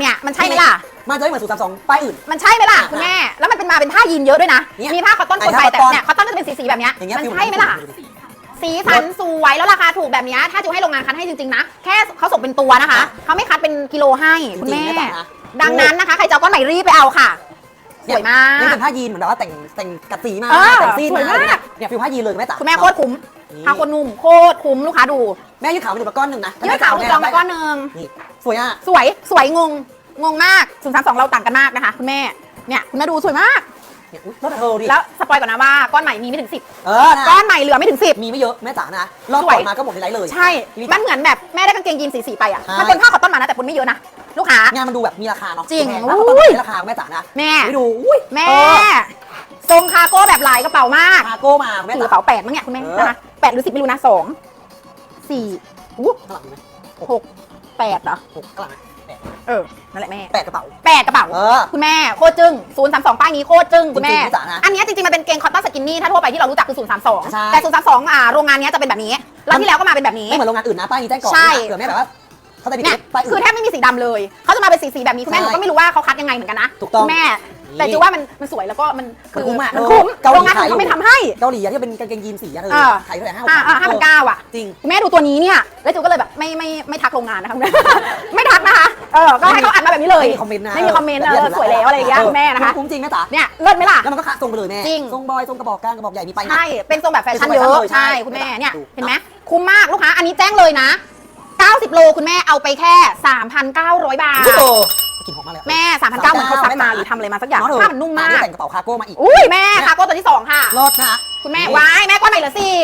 เนี่ยมันใช่ไหมล่ะ มันจะไม่เหมือนสูตรสามสองป้ายอื่น มันใช่ไหมล่ะอะคุณแม่ แล้วมันเป็นมาเป็นผ้ายีนเยอะด้วยนะ เนี่ยมีผ้าคอตตอนไอ้คนไปผ้าแต่คอตตอนเนี่ยคอตตอนก็จะเป็นสีๆแบบเนี้ยอย่างเงี้ย มันฟิลใช่ไหมล่ะ สีสันสวยแล้วราคาถูกแบบเนี้ยถ้าจิวให้โรงงานคัดให้จริงๆนะ แค่เขาส่งเป็นตัวนะคะ เขาไม่คัดเป็นกิโลให้คุณแม่จริงๆไม่ต่างนะ ดังนั้นนะคะ ใครจะเอาก้อนใหม่รีบไปเอาค่ะ สวยมานี่กเป็นผ้ายีนเหมือนแบบว่าแต่งแต่งกัดสีมาเออแต่งซีดสวยมาก เนี่ยฟิลผ้ายีนเลยคุณแม่จ๋าคุณแม่โคตรคุ้มนี่ผ้าโคตรนุ่มโคตรคุ้มลูกค้าดูแม่ยืดขาวมาดูมาก้อนหนึ่งนะเยื่อขาวคือจองมาก้อนหนึ่งนี่สวยอะสวยสวยงงงงมาก0 3 2เราต่างกันมากนะคะ คุณแม่เนี่ยคุณแม่ดูสวยมากเนี่ยอุ๊ยรถเธอดิแล้วสปอยก่อนนะว่าก้อนใหม่มีไม่ถึง10เออนะก้อนใหม่เหลือไม่ถึง10มีไม่เยอะแม่จ๋านะรอบสวยก่อนมาก็หมดในไลฟ์เลยใช่มันเหมือนแบบแม่ได้กางเกงยีนสีๆไปอะใช่มันเป็นผ้าคอตตอนมานะแต่คนไม่เยอะนะ ลูกค้า งานมันดูแบบมีราคาเนาะจริงแพมากอุ้ต้องยมีราคาแม่จ๋านะแม่ไปดูอุ้ยแม่เออทรงคาโก้แบบลายกระเป๋ามากคาโก้มาแม่ถือกจ๋า ระเป๋าแปดมั้งเนี่ยคุณแม่เออ นะคะแปดหรือสิบไม่รู้นะสองสี่อู้ข้างหลังดูไหมหกแปดเหรอหกข้างหลังนะแปดเออนั่นแหละแม่แปดกระเป๋า แปดกระเป๋า เออ คุณแม่โคตรจึ้ง0 3 2ป้ายนี้โคตรจึ้งคุณแม่จริงๆพี่จ๋านะอันเนี้ยจริงๆ มันเป็นเกงคอตตอนสกินนี่ถ้าทั่วไปที่เรารู้จักคือใช่032แต่032อ่าโรงงานเนี้ยจะเป็นแบบนี้แล้วที่แล้วก็มาเป็นแบบนี้ ไม่เหมือนโรงงานอื่นนะป้ายนี้แจ้งก่อนใช่ เผื่อแม่แบบว่า เขาจะมีเนี่ยป้ายอื่คือนแทบไม่มีสีดำเลยเขาจะมาเป็นสีๆแบบนี้คุณแม่หใช่นูก็ไม่รู้ว่าเขาคัดยังไงเหมือนกันนะถูกต้องคุณแม่นี่แต่จิวว่ามันมันสวยแล้วก็มันคืมันคุ้มอะมันคุ้มเกาหลีโรงงานอื่นขายอยู่ก็ไม่ทำให้ เกาหลีอะที่เป็นกางเกงยีนสีอะเธอเออ ขายเท่าไหร่ห้าอ่าอ่าห้าพันเก้าอะ จริง คุณแม่ดูตัวนี้เนี่ย แล้วจิวก็เลยแบบไม่ไม่ไม่ทักโรงงานนะคะคุณแม่ ไม่ทักนะคะ เออ ก็ให้เขาอัดมาแบบนี้เลยไม่มีคอมเมนต์นะไม่มีคอมเมนต์เออสวยแล้วอะไรอย่างเงี้ยคุณแม่นะคะ คุ้มจริงแม่จ๋าเนี่ยเลิศไหมล่ะ แล้วมันก็ขาทรงไปเลยแม่จริง ทรงบอยทรงกระบอกกลางกระบอกใหญ่มีไปนะ ใช่ เป็นทรงแบบแฟชั่นเป็นเยทรงอะแฟชั่นเลยใช่ใช่คุณแม่เนี่ย ดู เห็นไหมคุ้มมากลูกค้า อันนี้แจ้งเลยนะ 90 โลคุณแม่เอาไปแค่ 3,900 บาท โอ้โหกลิ่นหอมมากเลยอะแม่ 3,900เหมือนเขาซักมาหรือทำอะไรมาสักอย่างเธผ้ามันนุ่มมากแต่งกระเป๋าคาร์โก้มาอีก อุ้ยแม่คาโก้ตัวที่ 2 ค่ะรถนะ คุณแม่นี่ว้ายแม่ก้อนใหม่เหลือสี่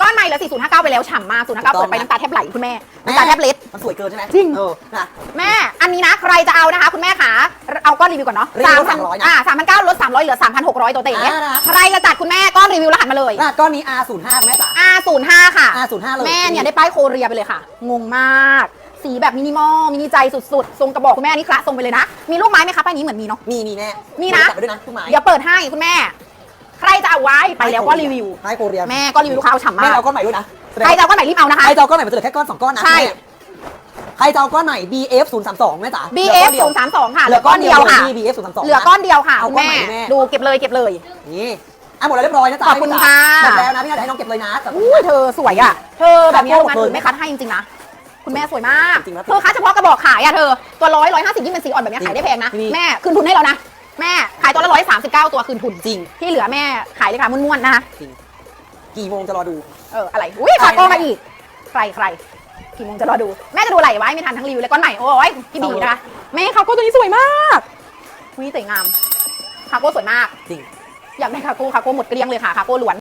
ก้อนใหม่เหลือ4059 ไปแล้วฉ่ำมาก059เปิดไปน้ำตาแทบไหลคุณแม่น้ำตาแทบเล็ด มันสวยเกินใช่ไหมจริง เออนะ แม่อันนี้นะใครจะเอานะคะ คุณแม่ขาเอาก้อนรีวิวก่อนเนาะรีวิว300นะอ่าสามพันเก้าลดสามร้อยเหลือสามพันหกร้อยตัวเต๋อ่านะ ใครจะจัดคุณแม่ก้อนรีวิวรหัสมาเลยรหัสก้อนนี้ R05 แม่จ๋า R05 ค่ะ R05 เลยแม่เนี่ยได้ป้ายโคเรียไปเลยค่ะ งงมาก สีแบบมินิมอล มินิใจสุดๆ ทรงกระบอกคุณแม่อันนี่คละทรงไปเลยนะ มีลูกไม้ไหมคะป้ายนี้เหมือนมีเนาะ มีมีแม่มีนะ จับไปด้วยนะทุกไม้เดี๋ยวเปิดให้คุณแม่ใครจะเอา ไว้ไปแล้วก็รีวิวให้โคเรียแม่ก็รีวิวลูกค้าเอาฉ่ำแม่มากเอาก้อนใหม่ด้วยนะแสดงใครจะเอาก้อนไหนรีบเอานะคะใครจะเอาก้อนใหม่มันจะเหลือแค่ก้อนสองก้อนนะใช่ แม่ใครจะเอาก้อนใหม่ BF 032แม่จ๋า BF 0 3 2ค่ะเหลือก้อนเดียวค่ะที่ BF 032 เหลือก้อนเดียวค่ะเอาคุณก้อนแม่ใหม่แม่ ดูเก็บเลยเก็บเลย นี่อะหมดแล้วเรียบร้อยนะจ๊ะขอบคุณค่ะ หมดแล้วนะพี่นาจะให้น้องเก็บเลยนะแต่ อุ้ยเธอสวยอะ เธอแบบนี้คัดโรงงานโคตรอื่นไม่คัดให้จริงๆนะ คุณแม่สวยมากจริงๆแล้วเธอคัดเฉพาะกระบอกขายอะเธอ ตัวร้อยร้อยห้าสิบยิ่งเป็นสีอ่อนแบบนี้ขายได้แพงนะจริงแม่คืนทุนให้เรานะ แม่ขายตัวละร้อยสามสิบเก้าตัวคืนทุนจริง ที่เหลือแม่ขายเลยค่ะม้วนๆนะคะจริง กี่โมงจะรอดู เอออะไรอุ้ยคาโก้มาอีก ใครใครกี่โมงจะรอดูแม่จะดูอะไรไว้ไม่ทันทั้งรีวิวเลยก้อนใหม่โอ้ยพี่บีนะคะแม่คาโก้ตัวนี้สวยมากวิสวยงามคาโก้สวยมาก จริง อยากได้คาโก้คาโก้หมดเกลี้ยงเลยค่ะคาโก้ล้วน